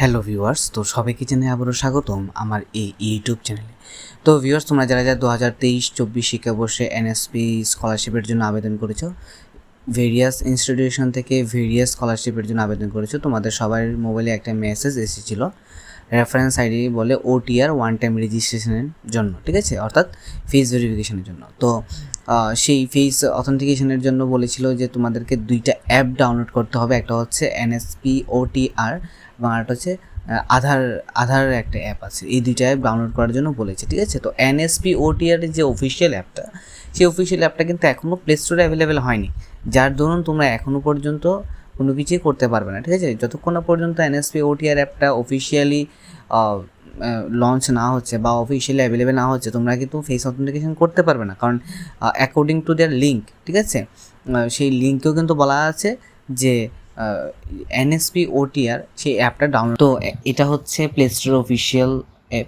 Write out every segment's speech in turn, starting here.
Hello viewers, তো সবাইকে জানাই আবারও স্বাগতম আমার এই ইউটিউব চ্যানেলে। তো ভিউয়ার্স, তোমরা যারা যারা দু হাজার তেইশ, চব্বিশ শিক্ষাবর্ষে এনএসপি স্কলারশিপের জন্য আবেদন করেছ ভেরিয়াস ইনস্টিটিউশন থেকে ভেরিয়াস স্কলারশিপের জন্য আবেদন করেছ, তোমাদের সবার মোবাইলে একটা মেসেজ এসেছিল। রেফারেন্স আইডি বলে ওটিআর ওয়ান টাইম রেজিস্ট্রেশনের জন্য, ঠিক আছে? অর্থাৎ ফিস ভেরিফিকেশনের জন্য। তো সেই ফিস অথেন্টিকেশনের জন্য বলেছিল যে তোমাদেরকে দুইটা অ্যাপ ডাউনলোড করতে হবে। একটা হচ্ছে এনএসপি ওটিআর এবং আরেকটা হচ্ছে আধার আধার একটা অ্যাপ আছে। এই দুইটা অ্যাপ ডাউনলোড করার জন্য বলেছে, ঠিক আছে? তো এনএসপি ওটিআর যে অফিসিয়াল অ্যাপটা সেই অফিসিয়াল অ্যাপটা কিন্তু এখনও প্লে স্টোরে অ্যাভেলেবেল হয়নি। যার দরুন তোমরা এখনও পর্যন্ত কোনো কিছুই করতে পারবে না, ঠিক আছে? যতক্ষণ না পর্যন্ত এনএসপি ওটিআর অ্যাপটা অফিসিয়ালি লঞ্চ না হচ্ছে বা অফিসিয়ালি অ্যাভেলেবেল না হচ্ছে, তোমরা কিন্তু ফেস অথেন্টিকেশন করতে পারবে না। কারণ অ্যাকর্ডিং টু দেয়ার লিঙ্ক ঠিক আছে? সেই লিঙ্কেও কিন্তু বলা আছে যে এনএসপি ওটিআর সেই অ্যাপটা ডাউনলোড তো এটা হচ্ছে প্লে স্টোর অফিসিয়াল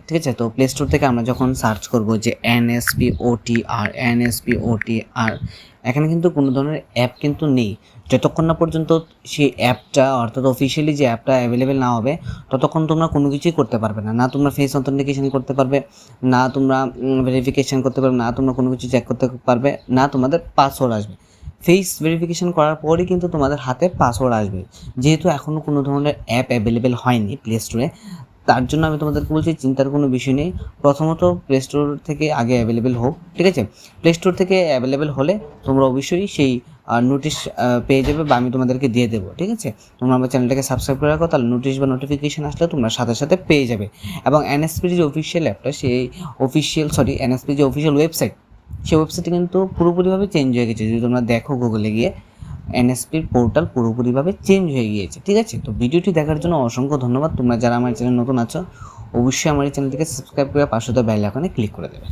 ঠিক আছে? তো প্লে স্টোর থেকে আমরা যখন সার্চ করব যে এনএসপি ওটিআর এনএসপি ওটিআর এখানে কিন্তু কোনো ধরনের অ্যাপ কিন্তু নেই। যতক্ষণ না পর্যন্ত সেই অ্যাপটা অর্থাৎ অফিসিয়ালি যে অ্যাপটা অ্যাভেলেবেল না হবে, ততক্ষণ তোমরা কোনো কিছুই করতে পারবে না। না তোমরা ফেস অথেন্টিকেশন করতে পারবে, না তোমরা ভেরিফিকেশন করতে পারবে, না তোমরা কোনো কিছু চেক করতে পারবে, না তোমাদের পাসওয়ার্ড আসবে। ফেস ভেরিফিকেশন করার পরই কিন্তু তোমাদের হাতে পাসওয়ার্ড আসবে। যেহেতু এখনও কোনো ধরনের অ্যাপ অ্যাভেলেবেল হয়নি প্লে স্টোরে তার জন্য আমি তোমাদেরকে বলছি, চিন্তার কোনো বিষয় নেই। প্রথমত প্লে স্টোর থেকে আগে অ্যাভেলেবেল হোক, ঠিক আছে? প্লে স্টোর থেকে অ্যাভেলেবেল হলে তোমরা অবশ্যই সেই নোটিশ পেয়ে যাবে বা আমি তোমাদেরকে দিয়ে দেবো, ঠিক আছে? তোমরা আমার চ্যানেলটাকে সাবস্ক্রাইব করে রাখো, তাহলে নোটিশ বা নোটিফিকেশন আসলে তোমরা সাথে সাথে পেয়ে যাবে। এবং এনএসপির যে অফিসিয়াল অ্যাপটা সেই অফিসিয়াল সরি এনএসপি যে অফিসিয়াল ওয়েবসাইট সেই ওয়েবসাইটটি কিন্তু পুরোপুরিভাবে চেঞ্জ হয়ে গেছে। যদি তোমরা দেখো গুগলে গিয়ে এনএসপির পোর্টাল পুরোপুরিভাবে চেঞ্জ হয়ে গিয়েছে, ঠিক আছে? তো ভিডিওটি দেখার জন্য অসংখ্য ধন্যবাদ। তোমরা যারা আমার চ্যানেল নতুন আছো, অবশ্যই আমার এই চ্যানেলটিকে সাবস্ক্রাইব করে পাশে তো বেল আইকনে ক্লিক করে দেবে।